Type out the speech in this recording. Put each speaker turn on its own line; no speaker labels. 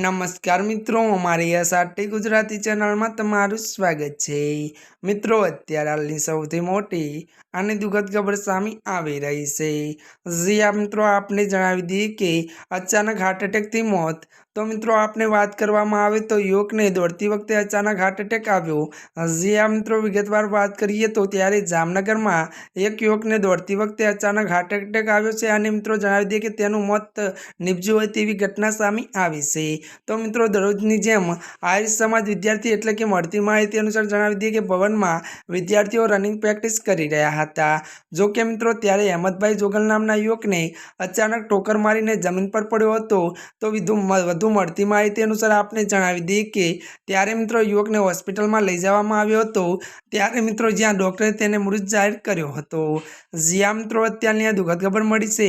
નમસ્કાર મિત્રો અમારી એસઆરટી ગુજરાતી ચેનલમાં તમારું સ્વાગત છે. મિત્રો, અત્યારે હાલની સૌથી મોટી અને દુઃખદ ખબર સામે આવી રહી છે. જ્યાં મિત્રો, આપને જણાવી દઈએ કે અચાનક હાર્ટ એટેકથી મોત. તો મિત્રો, આપને વાત કરવામાં આવે તો યુવકને દોડતી વખતે અચાનક હાર્ટ એટેક આવ્યો. જ્યાં મિત્રો, વિગતવાર વાત કરીએ તો ત્યારે જામનગરમાં એક યુવકને દોડતી વખતે અચાનક હાર્ટ એટેક આવ્યો છે અને મિત્રો, જણાવી દઈએ કે તેનું મોત નીપજ્યું હોય તેવી ઘટના સામે આવી છે. તો મિત્રો દરરોજની જેમ આર્ય સમાજ વિદ્યાર્થી એટલે કે મળતી માહિતી અનુસાર જણાવી દઈએ કે ભવનમાં વિદ્યાર્થીઓ રનિંગ પ્રેક્ટિસ કરી રહ્યા હતા. જો કે મિત્રો ત્યારે અહેમદભાઈ જોગલ નામના યુવકને અચાનક ટોકર મારીને જમીન પર પડ્યો હતો, તો વધુ મળતી માહિતી અનુસાર આપને જણાવી દઈએ કે ત્યારે મિત્રો યુવકને હોસ્પિટલમાં લઈ જવામાં આવ્યો હતો. ત્યારે મિત્રો જ્યાં ડૉક્ટરે તેને મૃત જાહેર કર્યો હતો. જ્યાં મિત્રો, અત્યારની આ દુઃખદ ખબર મળી છે.